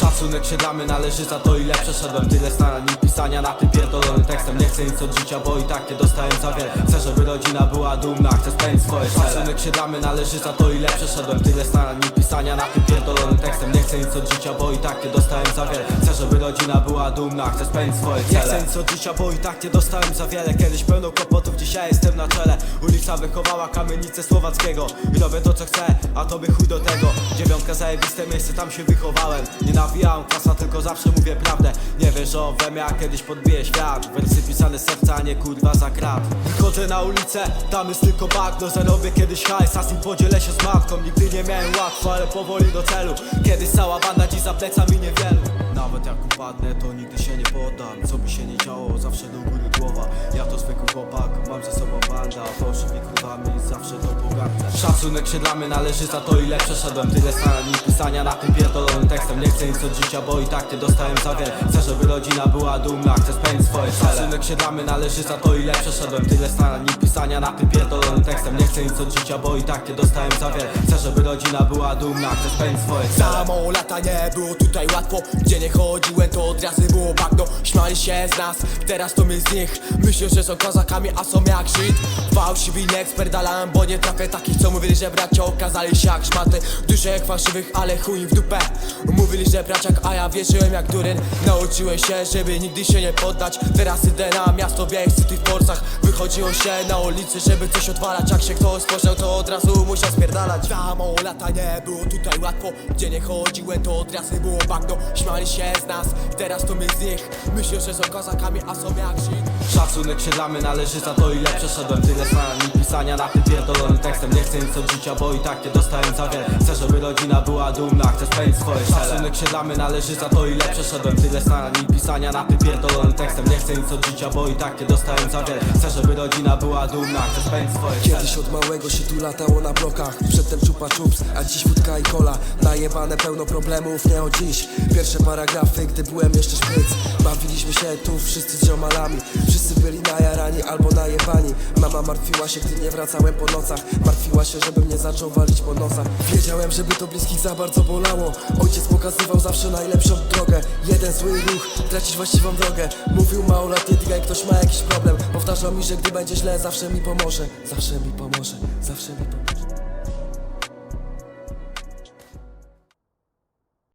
Szacunek się mnie należy za to ile przeszedłem. Tyle starań i pisania na tym pierdolonym tekstem. Nie chcę nic od życia, bo i tak nie dostałem za wiele. Chcę, żeby rodzina była dumna, chcę spełnić swoje cele. Szacunek się mnie należy za to ile przeszedłem. Tyle starań i pisania na tym pierdolonym tekstem. Nie chcę nic od życia, bo i tak nie dostałem za wiele. Chcę, żeby rodzina była dumna, chcę spełnić swoje cele. Nie chcę nic od życia, bo i tak nie dostałem za wiele. Kiedyś pełno kłopotów, dzisiaj jestem na czele. Ulica wychowała kamienicę Słowackiego. I robię to co chcę, a tobie chuj do tego. Dziewiątka zajebiste miejsce, tam się wychowałem. Nie nawijałem kwasa, tylko zawsze mówię prawdę. Nie wierzą we mnie, a kiedyś podbiję świat. Wersy pisane serca, a nie kurwa za krat. Wychodzę na ulicę, tam jest tylko bagno. Zarobię kiedyś hajs, a z nim podzielę się z matką. Nigdy nie miałem łatwo, ale powoli do celu. Kiedyś cała banda, dziś za plecami niewielu. Nawet jak upadnę, to nigdy się nie poddam Co by się nie działo, zawsze do góry głowa. Ja to zwykły chłopak, mam ze sobą banda Fałszywi królami, zawsze to pogardzę Szacunek się dla mnie należy za to ile przeszedłem. Tyle starań pisania na tym pierdolonym tekstem. Nie chcę nic od życia, bo i tak nie dostałem za wiele. Chcę, żeby rodzina była dumna, chcę spełnić swoje cele. Szacunek się dla mnie należy za to ile przeszedłem. Tyle starań pisania na tym pierdolonym tekstem. Nie chcę nic od życia, bo i tak nie dostałem za wiele. Chcę, żeby rodzina była dumna, chcę spełnić swoje cele. Samo lata nie było tutaj łatwo. Gdzie nie chodziłem to od razu było bagno. Śmiali się z nas, teraz to my z nich. Myślą, że są kozakami, a są jak shit Fałszywi nie eksperdalałem, bo nie trafię takich Co mówili, że bracia okazali się jak szmaty. Dużo jak fałszywych, ale chuj w dupę. Mówili, że braciak, a ja wierzyłem jak duryn. Nauczyłem się, żeby nigdy się nie poddać. Teraz idę na miasto w tych porcach Wychodziło się na ulicy, żeby coś odwalać. Jak się ktoś spojrzał, to od razu musiał spierdalać. Samo lata nie było tutaj łatwo. Gdzie nie chodziłem, to od razu było bagno. Śmiali się z nas, teraz to my z nich. Myślą, że są kozakami, a są jak shit Szacunek się mnie należy za to ile przeszedłem Tyle starań i pisania na tym pierdolonym tekstem. Nie chcę nic od życia, bo i tak nie dostałem za wiele. Chcę, żeby rodzina była dumna, chcę spełnić swoje cele Szacunek się mnie należy za to ile przeszedłem. Tyle starań i pisania na tym pierdolonym tekstem. Nie chcę nic od życia, bo i tak nie dostałem za wiele. Chcę, żeby rodzina była dumna, chcę spełnić swoje Kiedyś od małego się tu latało na blokach. Przedtem czupa czups, a dziś wódka i kola. Najebane pełno problemów, nie o dziś. Pierwsze paragrafy, gdy byłem jeszcze szpryc. Bawiliśmy się tu wszyscy z ziomalami. Wszyscy byli najarani albo najebani Mama martwiła się, gdy nie wracałem po nocach. Martwiła się, żebym nie zaczął walić po nosach. Wiedziałem, żeby to bliskich za bardzo bolało. Ojciec pokazywał zawsze najlepszą drogę. Jeden zły ruch, tracisz właściwą drogę. Mówił małolatnie, jak ktoś ma jakiś problem. Powtarzał mi, że gdy będzie źle, zawsze mi pomoże. Zawsze mi pomoże, zawsze mi pomoże